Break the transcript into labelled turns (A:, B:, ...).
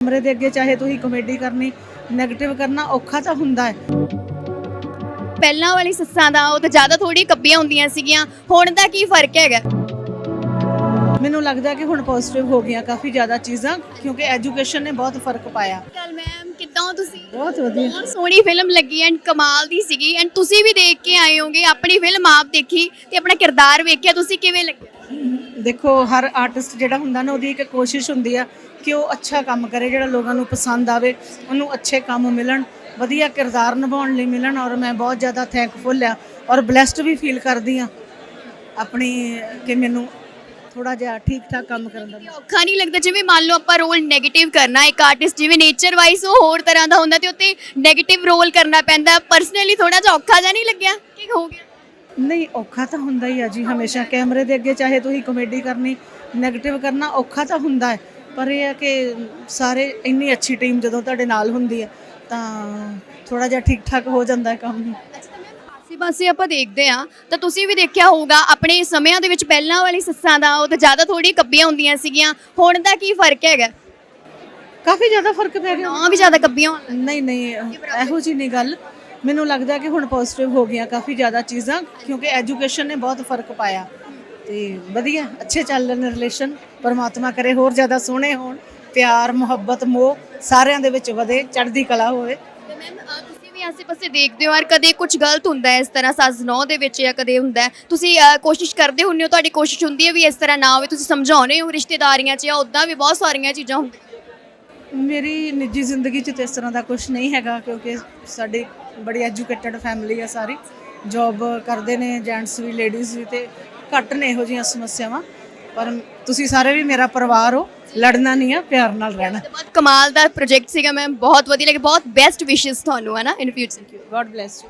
A: ਕੈਮਰੇ ਦੇ ਅੱਗੇ ਚਾਹੇ ਤੁਸੀਂ ਕਮੇਡੀ ਕਰਨੀ 네ਗੇਟਿਵ ਕਰਨਾ ਔਖਾ ਤਾਂ ਹੁੰਦਾ ਹੈ।
B: ਪਹਿਲਾਂ ਵਾਲੀ ਸੱਸਾਂ ਦਾ ਉਹ ਤਾਂ ਜ਼ਿਆਦਾ ਥੋੜੀ ਕੱਬੀਆਂ ਹੁੰਦੀਆਂ ਸੀਗੀਆਂ ਹੁਣ ਦਾ ਕੀ ਫ਼ਰਕ ਹੈਗਾ?
A: ਮੈਨੂੰ ਲੱਗਦਾ ਕਿ ਹੁਣ ਪੋਜ਼ਿਟਿਵ ਹੋ ਗਈਆਂ ਕਾਫੀ ਜ਼ਿਆਦਾ ਚੀਜ਼ਾਂ ਕਿਉਂਕਿ ਐਜੂਕੇਸ਼ਨ ਨੇ ਬਹੁਤ ਫ਼ਰਕ ਪਾਇਆ।
B: ਕੱਲ ਮੈਮ ਕਿੱਦਾਂ ਹੋ ਤੁਸੀਂ?
A: ਬਹੁਤ ਵਧੀਆ।
B: ਬਹੁਤ ਸੋਹਣੀ ਫਿਲਮ ਲੱਗੀ ਐਂਡ ਕਮਾਲ ਦੀ ਸੀਗੀ ਐਂਡ ਤੁਸੀਂ ਵੀ ਦੇਖ ਕੇ ਆਏ ਹੋਗੇ ਆਪਣੀ ਫਿਲਮ ਆਪ ਦੇਖੀ ਤੇ ਆਪਣਾ ਕਿਰਦਾਰ ਵੇਖਿਆ ਤੁਸੀਂ ਕਿਵੇਂ ਲੱਗਿਆ
A: ਦੇਖੋ, ਹਰ ਆਰਟਿਸਟ ਜਿਹੜਾ ਹੁੰਦਾ ਨਾ, ਉਹਦੀ ਇੱਕ ਕੋਸ਼ਿਸ਼ ਹੁੰਦੀ ਆ ਕਿ ਉਹ ਅੱਛਾ ਕੰਮ ਕਰੇ, ਜਿਹੜਾ ਲੋਕਾਂ ਨੂੰ ਪਸੰਦ ਆਵੇ, ਉਹਨੂੰ ਅੱਛੇ ਕੰਮ ਮਿਲਣ, ਵਧੀਆ ਕਿਰਦਾਰ ਨਿਭਾਉਣ ਲਈ ਮਿਲਣ ਔਰ ਮੈਂ ਬਹੁਤ ਜ਼ਿਆਦਾ ਥੈਂਕਫੁਲ ਆ ਔਰ ਬlesed ਵੀ ਫੀਲ ਕਰਦੀ ਆ ਆਪਣੀ ਕਿ ਮੈਨੂੰ ਥੋੜਾ ਜਿਹਾ ਠੀਕ ਠਾਕ ਕੰਮ ਕਰਨ ਦਾ
B: ਔਖਾ ਨਹੀਂ ਲੱਗਦਾ, ਜਿਵੇਂ ਮੰਨ ਲਓ ਆਪਾਂ ਰੋਲ 네ਗੇਟਿਵ ਕਰਨਾ, ਇੱਕ ਆਰਟਿਸਟ ਜਿਵੇਂ ਨੇਚਰ ਵਾਈਜ਼ ਉਹ ਹੋਰ ਤਰ੍ਹਾਂ ਦਾ ਹੁੰਦਾ ਤੇ ਉੱਤੇ 네ਗੇਟਿਵ ਰੋਲ ਕਰਨਾ ਪੈਂਦਾ ਪਰਸਨਲੀ ਥੋੜਾ ਜਿਹਾ ਔਖਾ ਜਿਹਾ ਨਹੀਂ ਲੱਗਿਆ? ਕੀ ਹੋ ਗਿਆ।
A: ਨਹੀਂ ਔਖਾ ਤਾਂ ਹੁੰਦਾ ਹੀ ਆ ਜੀ ਹਮੇਸ਼ਾ ਕੈਮਰੇ ਦੇ ਅੱਗੇ ਚਾਹੇ ਤੁਸੀਂ ਕਮੇਡੀ ਕਰਨੀ 네ਗੇਟਿਵ ਕਰਨਾ ਔਖਾ ਤਾਂ ਹੁੰਦਾ ਹੈ ਪਰ ਇਹ ਹੈ ਕਿ ਸਾਰੇ ਇੰਨੀ ਅੱਛੀ ਟੀਮ ਜਦੋਂ ਤੁਹਾਡੇ ਨਾਲ ਹੁੰਦੀ ਹੈ ਤਾਂ ਥੋੜਾ ਜਿਹਾ ਠੀਕ ਠਾਕ ਹੋ ਜਾਂਦਾ ਹੈ ਕੰਮ।
B: ਪਾਸੇ ਆਪਾਂ ਦੇਖਦੇ ਆ ਤਾਂ ਤੁਸੀਂ ਵੀ ਦੇਖਿਆ ਹੋਊਗਾ ਆਪਣੇ ਸਮਿਆਂ ਦੇ ਵਿੱਚ ਪਹਿਲਾਂ ਵਾਲੀ ਸੱਸਾਂ ਦਾ ਉਹ ਤਾਂ ਜ਼ਿਆਦਾ ਥੋੜੀ ਕੱਬੀਆਂ ਹੁੰਦੀਆਂ ਸੀਗੀਆਂ ਹੁਣ ਦਾ ਕੀ ਫ਼ਰਕ ਹੈਗਾ?
A: ਕਾਫੀ ਜ਼ਿਆਦਾ ਫ਼ਰਕ ਪੈ ਗਿਆ।
B: ਨਾ ਵੀ ਜ਼ਿਆਦਾ ਕੱਬੀਆਂ
A: ਨਹੀਂ ਨਹੀਂ ਇਹੋ ਜੀ ਨਹੀਂ ਗੱਲ। ਮੈਨੂੰ ਲੱਗਦਾ ਕਿ ਹੁਣ ਪੋਜ਼ਿਟਿਵ ਹੋ ਗਈਆਂ ਕਾਫੀ ਜ਼ਿਆਦਾ ਚੀਜ਼ਾਂ ਕਿਉਂਕਿ ਐਜੂਕੇਸ਼ਨ ਨੇ ਬਹੁਤ ਫ਼ਰਕ ਪਾਇਆ। ਤੇ ਵਧੀਆ ਅੱਛੇ ਚੱਲ ਰਹੇ ਨੇ ਰਿਲੇਸ਼ਨ ਪਰਮਾਤਮਾ ਕਰੇ ਹੋਰ ਜ਼ਿਆਦਾ ਸੋਹਣੇ ਹੋਣ ਪਿਆਰ ਮੁਹੱਬਤ ਮੋਹ ਸਾਰਿਆਂ ਦੇ ਵਿੱਚ ਵਧੇ ਚੜ੍ਹਦੀ ਕਲਾ ਹੋਵੇ।
B: ਤੇ ਮੈਮ ਤੁਸੀਂ ਵੀ ਆਸੇ ਪਾਸੇ ਦੇਖਦੇ ਹੋ ਯਾਰ ਕਦੇ ਕੁਝ ਗਲਤ ਹੁੰਦਾ ਹੈ ਇਸ ਤਰ੍ਹਾਂ ਸੱਸ ਨੌ ਦੇ ਵਿੱਚ ਜਾਂ ਕਦੇ ਹੁੰਦਾ ਹੈ? ਤੁਸੀਂ ਅਹ, ਕੋਸ਼ਿਸ਼ ਕਰਦੇ ਹੁੰਦੇ ਹੋ ਤੁਹਾਡੀ ਕੋਸ਼ਿਸ਼ ਹੁੰਦੀ ਹੈ ਵੀ ਇਸ ਤਰ੍ਹਾਂ ਨਾ ਹੋਵੇ ਤੁਸੀਂ ਸਮਝਾਉਨੇ ਹੋ ਰਿਸ਼ਤੇਦਾਰੀਆਂ 'ਚ ਜਾਂ ਉਦਾਂ ਵੀ ਬਹੁਤ ਸਾਰੀਆਂ ਚੀਜ਼ਾਂ ਹੁੰਦੀਆਂ?
A: ਮੇਰੀ ਨਿੱਜੀ ਜ਼ਿੰਦਗੀ 'ਚ ਤੇ ਇਸ ਤਰ੍ਹਾਂ ਦਾ ਕੁਝ ਨਹੀਂ ਹੈਗਾ ਕਿਉਂਕਿ ਸਾਡੀ ਬੜੀ ਐਜੂਕੇਟਡ ਫੈਮਿਲੀ ਹੈ ਸਾਰੀ। ਜੌਬ ਕਰਦੇ ਨੇ ਜੈਂਟਸ ਵੀ ਲੇਡੀਜ਼ ਵੀ ਤੇ ਘੱਟ ਨੇ ਇਹੋ ਜਿਹੀਆਂ ਸਮੱਸਿਆਵਾਂ। ਪਰ ਤੁਸੀਂ ਸਾਰੇ ਵੀ ਮੇਰਾ ਪਰਿਵਾਰ ਹੋ ਲੜਨਾ ਨਹੀਂ ਆ ਪਿਆਰ ਨਾਲ ਰਹਿਣਾ।
B: ਬਹੁਤ ਕਮਾਲ ਦਾ ਪ੍ਰੋਜੈਕਟ ਸੀਗਾ ਮੈਮ ਬਹੁਤ ਵਧੀਆ ਲੱਗੇ ਬਹੁਤ ਬੈਸਟ ਵਿਸ਼ੇਸ ਤੁਹਾਨੂੰ ਹੈ ਨਾ in future
A: God bless you